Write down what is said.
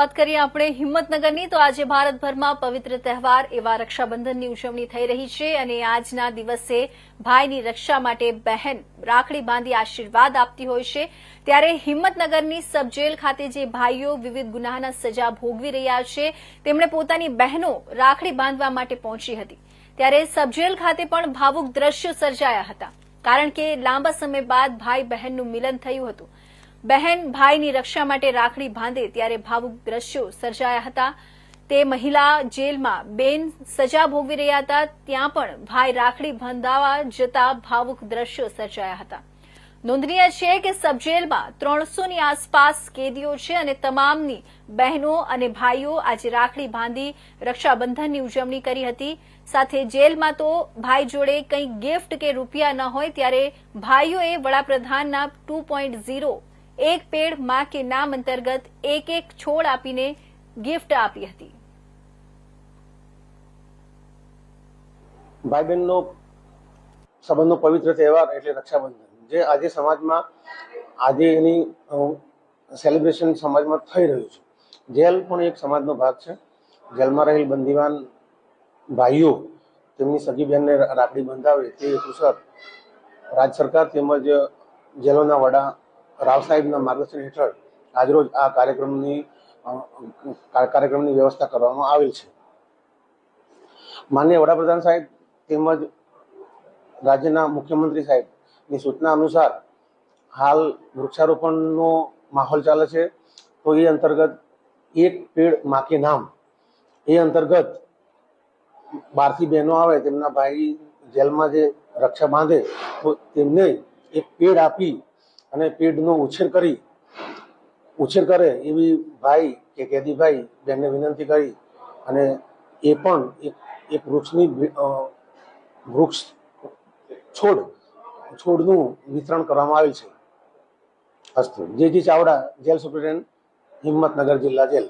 વાત કરીએ આપણે હિંમતનગરની, તો આજે ભારતભરમાં પવિત્ર તહેવાર એવા રક્ષાબંધનની ઉજવણી થઈ રહી છે અને આજના દિવસે ભાઈની રક્ષા માટે બહેન રાખડી બાંધી આશીર્વાદ આપતી હોય છે. ત્યારે હિંમતનગરની સબજેલ ખાતે જે ભાઈઓ વિવિધ ગુનાના સજા ભોગવી રહ્યા છે, તેમણે પોતાની બહેનો રાખડી બાંધવા માટે પહોંચી હતી. ત્યારે સબજેલ ખાતે પણ ભાવુક દ્રશ્યો સર્જાયા હતા. કારણ કે લાંબા સમય બાદ ભાઈ બહેનનું મિલન થયું હતું. બહેન ભાઈની રક્ષા માટે રાખડી બાંધે ત્યારે ભાવુક દ્રશ્યો સર્જાયા હતા. તે મહિલા જેલમાં બેન સજા ભોગવી રહ્યા હતા. ત્યાં પણ ભાઈ રાખડી બાંધાવા જતા ભાવુક દ્રશ્યો સર્જાયા હતા. નોંધનીય છે કે સબજેલમાં ત્રણસોની આસપાસ કેદીઓ છે અને તમામની બહેનો અને ભાઈઓ આજે રાખડી બાંધી રક્ષાબંધનની ઉજવણી કરી હતી. સાથે જેલમાં તો ભાઈ જોડે કંઈ ગિફ્ટ કે રૂપિયા ન હોય ત્યારે ભાઈઓએ વડાપ્રધાનના ટુ એક પેડમાં કે નામ અંતર્ગત એક એક છોડ આપીને ગિફ્ટ આપી હતી. ભાઈ બહેનનો સંબંધનો પવિત્ર તહેવાર એટલે રક્ષાબંધન, જે આજે સમાજમાં, આજે એની સેલિબ્રેશન સમાજમાં થઈ રહ્યું છે. જેલ પણ એક સમાજનો ભાગ છે. જેલમાં રહેલ બંદીવાન ભાઈઓ તેમની સગી બહેનને રાખડી બંધાવે તે હેતુસર રાજ્ય સરકાર તેમજ જેલોના વડા રાવ સાહેબના માર્ગદર્શન હેઠળ આજરોજ આ કાર્યક્રમની કાર્યક્રમની વ્યવસ્થા કરવામાં આવેલ છે. માન્ય વડાપ્રધાન સાહેબ તેમજ રાજ્યના મુખ્યમંત્રી સાહેબની સૂચના અનુસાર હાલ વૃક્ષારોપણનો માહોલ ચાલે છે. તો એ અંતર્ગત એક પેડ માકે નામ, એ અંતર્ગત બહારથી બહેનો આવે, તેમના ભાઈ જેલમાં જે રક્ષા બાંધે, તો તેમને એક પેડ આપી અને પેડનો ઉછેર કરી, ઉછેર કરે એવી ભાઈ કે કેદી ભાઈ બેનને વિનંતી કરી અને એ પણ એક એક વૃક્ષની વૃક્ષ છોડ, છોડનું વિતરણ કરવામાં આવેલ છે. અસ્તુ J G Chavda, jail superintendent, Himmatnagar જિલ્લા જેલ.